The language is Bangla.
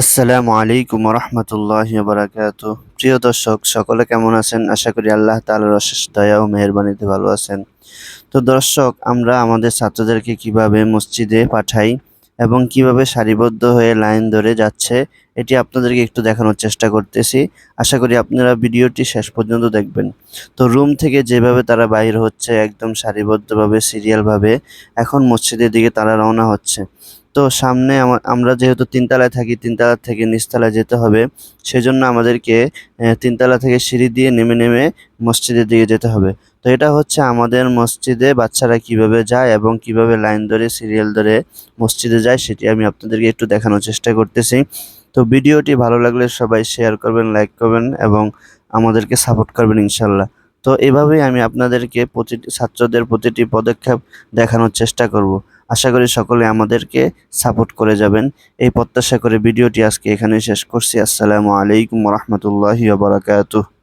আসসালামু আলাইকুম রহমতুল্লাহ বারাকাত প্রিয় দর্শক, সকলে কেমন আছেন? আশা করি আল্লাহ তাআলার অশেষ দয়া ও মেহেরবানিতে ভালো আছেন। তো দর্শক, আমরা আমাদের ছাত্রদেরকে কীভাবে মসজিদে পাঠাই এবং কীভাবে সারিবদ্ধ হয়ে লাইন ধরে যাচ্ছে, এটি আপনাদেরকে একটু দেখানোর চেষ্টা করতেছি। আশা করি আপনারা ভিডিওটি শেষ পর্যন্ত দেখবেন। তো রুম থেকে যেভাবে তারা বাইর হচ্ছে, একদম সারিবদ্ধভাবে, সিরিয়ালভাবে, এখন মসজিদের দিকে তারা রওনা হচ্ছে। তো সামনে আমা- আমরা যেহেতু তিনতলায় থাকি তিনতলা থেকে নিচতলায় যেতে হবে, সেজন্য আমাদেরকে তিনতলা থেকে সিঁড়ি দিয়ে নেমে নেমে মসজিদের দিকে যেতে হবে। তো এটা হচ্ছে আমাদের মসজিদে বাচ্চারা কীভাবে যায় এবং কীভাবে লাইন ধরে, সিরিয়াল ধরে মসজিদে যায়, সেটি আমি আপনাদেরকে একটু দেখানোর চেষ্টা করতেছি। তো ভিডিওটি ভালো লাগলে সবাই শেয়ার করবেন, লাইক করবেন এবং আমাদেরকে সাপোর্ট করবেন ইনশাল্লাহ তো এভাবেই আমি আপনাদেরকে প্রতিটি, ছাত্রদের প্রতিটি পদক্ষেপ দেখানোর চেষ্টা করব। আশা করি সকলে আমাদেরকে সাপোর্ট করে যাবেন। এই প্রত্যাশা করে ভিডিওটি আজকে এখানে শেষ করছি। আসসালামু আলাইকুম রহমতুল্লাহি বারাকাতুহ।